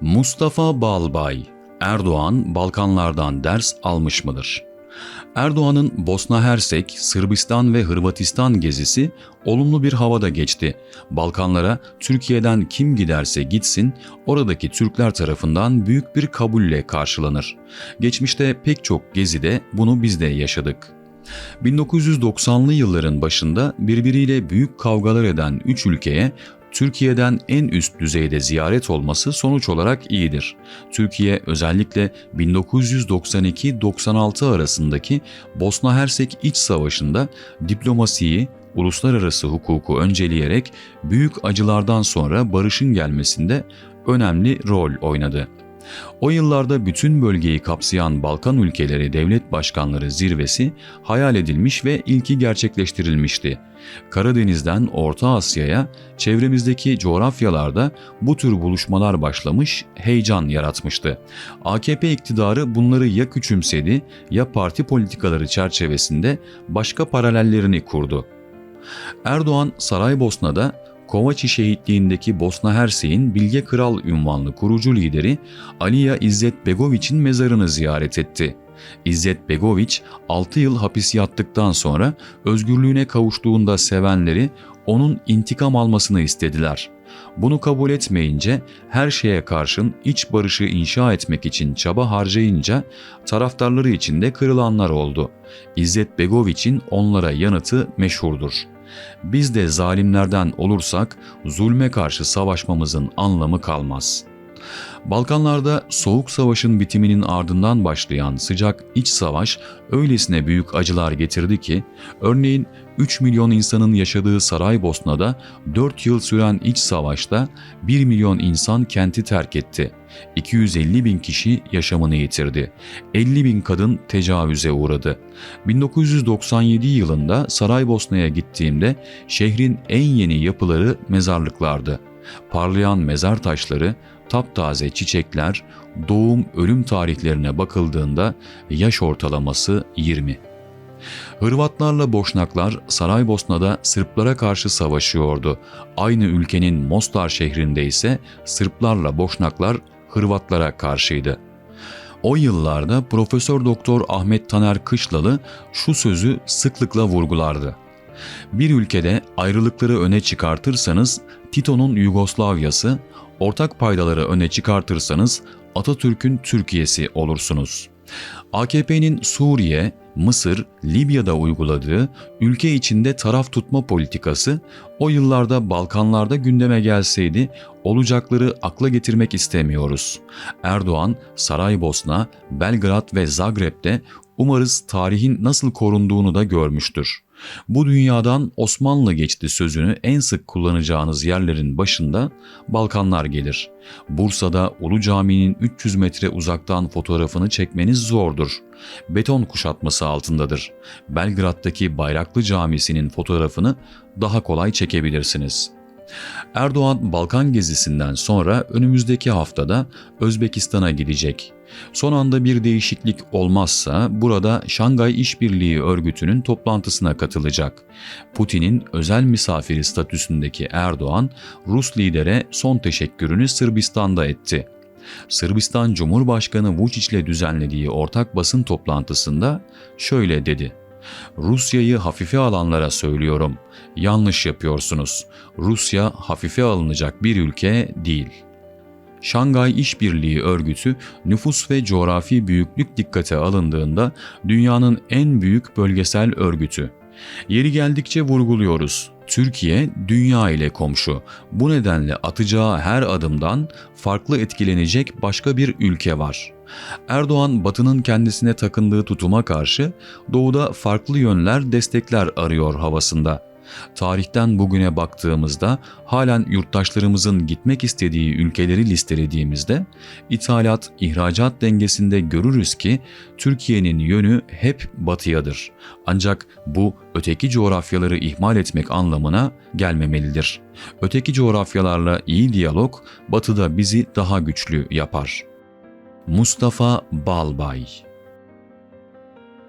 Mustafa Balbay, Erdoğan Balkanlardan ders almış mıdır? Erdoğan'ın Bosna Hersek, Sırbistan ve Hırvatistan gezisi olumlu bir havada geçti. Balkanlara Türkiye'den kim giderse gitsin oradaki Türkler tarafından büyük bir kabulle karşılanır. Geçmişte pek çok gezide bunu biz de yaşadık. 1990'lı yılların başında birbiriyle büyük kavgalar eden üç ülkeye Türkiye'den en üst düzeyde ziyaret olması sonuç olarak iyidir. Türkiye özellikle 1992-96 arasındaki Bosna Hersek İç Savaşı'nda diplomasiyi, uluslararası hukuku önceleyerek büyük acılardan sonra barışın gelmesinde önemli rol oynadı. O yıllarda bütün bölgeyi kapsayan Balkan ülkeleri devlet başkanları zirvesi hayal edilmiş ve ilki gerçekleştirilmişti. Karadeniz'den Orta Asya'ya çevremizdeki coğrafyalarda bu tür buluşmalar başlamış, heyecan yaratmıştı. AKP iktidarı bunları ya küçümsedi ya parti politikaları çerçevesinde başka paralellerini kurdu. Erdoğan Saraybosna'da Kovaçi şehitliğindeki Bosna Hersek'in Bilge Kral ünvanlı kurucu lideri Aliya İzzet Begoviç'in mezarını ziyaret etti. İzzet Begoviç 6 yıl hapis yattıktan sonra özgürlüğüne kavuştuğunda sevenleri onun intikam almasını istediler. Bunu kabul etmeyince her şeye karşın iç barışı inşa etmek için çaba harcayınca taraftarları içinde kırılanlar oldu. İzzet Begoviç'in onlara yanıtı meşhurdur. Biz de zalimlerden olursak zulme karşı savaşmamızın anlamı kalmaz. Balkanlarda Soğuk Savaş'ın bitiminin ardından başlayan sıcak iç savaş öylesine büyük acılar getirdi ki, örneğin 3 milyon insanın yaşadığı Saraybosna'da 4 yıl süren iç savaşta 1 milyon insan kenti terk etti. 250 bin kişi yaşamını yitirdi. 50 bin kadın tecavüze uğradı. 1997 yılında Saraybosna'ya gittiğimde şehrin en yeni yapıları mezarlıklardı. Parlayan mezar taşları, taptaze çiçekler, doğum ölüm tarihlerine bakıldığında yaş ortalaması 20. Hırvatlarla Boşnaklar Saraybosna'da Sırplara karşı savaşıyordu. Aynı ülkenin Mostar şehrinde ise Sırplarla Boşnaklar Hırvatlara karşıydı. O yıllarda Profesör Doktor Ahmet Taner Kışlalı şu sözü sıklıkla vurgulardı. Bir ülkede ayrılıkları öne çıkartırsanız Tito'nun Yugoslavyası, ortak paydaları öne çıkartırsanız Atatürk'ün Türkiye'si olursunuz. AKP'nin Suriye, Mısır, Libya'da uyguladığı ülke içinde taraf tutma politikası o yıllarda Balkanlarda gündeme gelseydi olacakları akla getirmek istemiyoruz. Erdoğan, Saraybosna, Belgrad ve Zagreb'de umarız tarihin nasıl korunduğunu da görmüştür. Bu dünyadan Osmanlı geçti sözünü en sık kullanacağınız yerlerin başında Balkanlar gelir. Bursa'da Ulu Cami'nin 300 metre uzaktan fotoğrafını çekmeniz zordur. Beton kuşatması altındadır. Belgrad'daki Bayraklı Camisi'nin fotoğrafını daha kolay çekebilirsiniz.'' Erdoğan Balkan gezisinden sonra önümüzdeki haftada Özbekistan'a gidecek. Son anda bir değişiklik olmazsa burada Şangay İşbirliği Örgütü'nün toplantısına katılacak. Putin'in özel misafiri statüsündeki Erdoğan, Rus lidere son teşekkürünü Sırbistan'da etti. Sırbistan Cumhurbaşkanı Vučić ile düzenlediği ortak basın toplantısında şöyle dedi. Rusya'yı hafife alanlara söylüyorum. Yanlış yapıyorsunuz. Rusya hafife alınacak bir ülke değil. Şangay İşbirliği Örgütü nüfus ve coğrafi büyüklük dikkate alındığında dünyanın en büyük bölgesel örgütü. Yeri geldikçe vurguluyoruz. Türkiye dünya ile komşu. Bu nedenle atacağı her adımdan farklı etkilenecek başka bir ülke var. Erdoğan Batı'nın kendisine takındığı tutuma karşı doğuda farklı yönler destekler arıyor havasında. Tarihten bugüne baktığımızda halen yurttaşlarımızın gitmek istediği ülkeleri listelediğimizde ithalat ihracat dengesinde görürüz ki Türkiye'nin yönü hep batıyadır. Ancak bu öteki coğrafyaları ihmal etmek anlamına gelmemelidir. Öteki coğrafyalarla iyi diyalog batıda bizi daha güçlü yapar. Mustafa Balbay